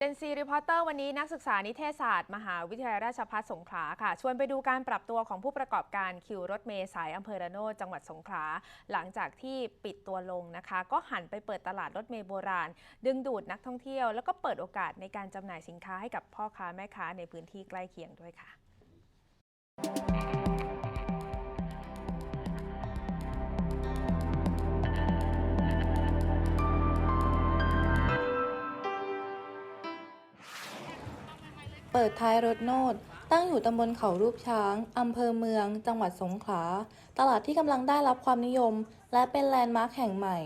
เจนซีรีพอร์เตอร์วันนี้นักศึกษานิเทศศาสตร์มหาวิทยาลัยราชภัฏสงขลาค่ะ ชวนไปดูการปรับตัวของผู้ประกอบการคิวรถเมล์สายอำเภอระโนดจังหวัดสงขลาหลังจากที่ปิดตัวลงนะคะ ก็หันไปเปิดตลาดรถเมล์โบราณ ดึงดูดนักท่องเที่ยว แล้วก็เปิดโอกาสในการจำหน่ายสินค้าให้กับพ่อค้าแม่ค้าในพื้นที่ใกล้เคียงด้วยค่ะ เปิดท้ายรถโนดตั้งอยู่ตำบลเขารูปช้าง อำเภอเมือง จังหวัดสงขลา ตลาดที่กำลังได้รับความนิยม และเป็นแลนด์มาร์คแห่งใหม่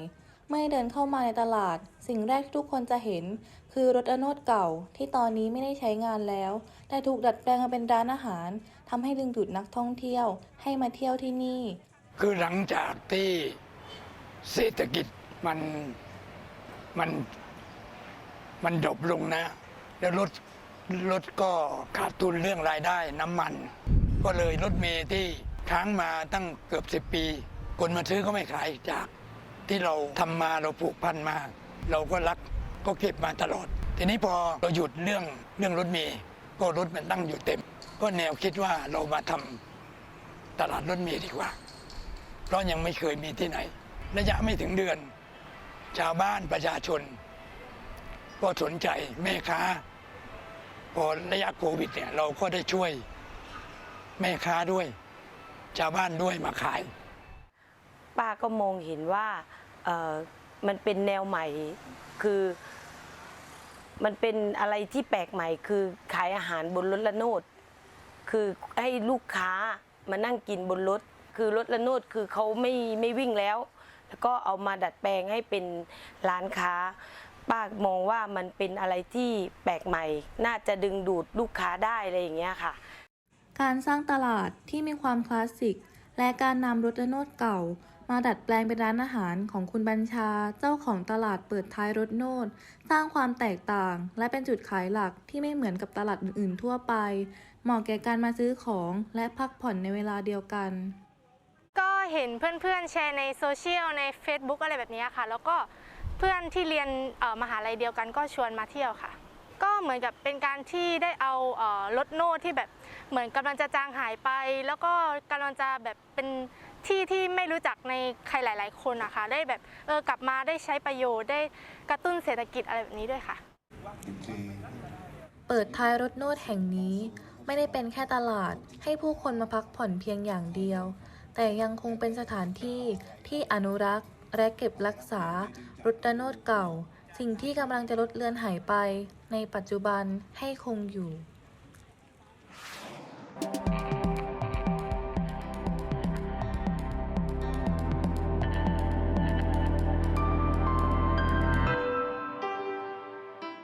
เมื่อเดินเข้ามาในตลาด สิ่งแรกที่ทุกคนจะเห็น คือรถอโนดเก่าที่ตอนนี้ไม่ได้ใช้งานแล้ว แต่ถูกดัดแปลงมาเป็นร้านอาหารทำให้ดึงดูดนักท่องเที่ยวให้มาเที่ยวที่นี่ คือหลังจากที่เศรษฐกิจมันมันมันดรอปลงนะ แล้วรถ รถก็ขาดทุนเรื่องรายได้น้ำมัน ก็เลยรถเมย์ที่ค้างมาตั้งเกือบสิบปี คนมาซื้อก็ไม่ขายจากที่เราทำมาเราผูกพันมาเราก็รักก็เก็บมาตลอด ทีนี้พอเราหยุดเรื่องเรื่องรถเมย์ก็รถมันตั้งอยู่เต็ม ก็แนวคิดว่าเรามาทำตลาดรถเมย์ดีกว่า เพราะยังไม่เคยมีที่ไหน ระยะไม่ถึงเดือน ชาวบ้านประชาชน ก็สนใจแม่ค้า พอระยะโควิดเนี่ยเราก็ได้ช่วยแม่ค้าด้วยชาวบ้านด้วยมาขาย ป้าก็มองเห็นว่าเอ่อมันเป็นแนวใหม่คือ มันเป็นอะไรที่แปลกใหม่ คือขายอาหารบนรถละโนด คือให้ลูกค้ามานั่งกินบนรถ คือรถละโนดคือเขาไม่ไม่วิ่งแล้ว แล้วก็เอามาดัดแปลงให้เป็นร้านค้า ป้ามองว่ามันเป็นอะไรที่แปลกใหม่ น่าจะดึงดูดลูกค้าได้อะไรอย่างเงี้ยค่ะ การสร้างตลาดที่มีความคลาสสิก และการนำรถโนดเก่า มาดัดแปลงเป็นร้านอาหารของคุณบัญชา เจ้าของตลาดเปิดท้ายรถโนดสร้างความแตกต่าง และเป็นจุดขายหลักที่ไม่เหมือนกับตลาดอื่นๆ ทั่วไป เหมาะแก่การมาซื้อของและพักผ่อนในเวลาเดียวกันก็เห็นเพื่อนๆแชร์ในโซเชียลใน Facebook อะไรแบบนี้ค่ะ แล้วก็เพื่อนที่เรียนมหาลัยเดียวกันก็ชวนมาเที่ยวค่ะ ก็เหมือนกับเป็นการที่ได้เอารถโน้ตที่แบบเหมือนกำลังจะจางหายไป แล้วก็กำลังจะแบบเป็นที่ที่ไม่รู้จักในใครหลาย ๆ คนนะคะได้แบบเออกลับมาได้ใช้ประโยชน์ได้กระตุ้นเศรษฐกิจอะไรแบบนี้ด้วยค่ะ เปิดท้ายรถโนดแห่งนี้ไม่ได้เป็นแค่ตลาดให้ผู้คนมาพักผ่อนเพียงอย่างเดียว แต่ยังคงเป็นสถานที่ที่อนุรักษ์ และเก็บรักษารุตโนดเก่า สิ่งที่กำลังจะลดเลือนหายไป ในปัจจุบันให้คงอยู่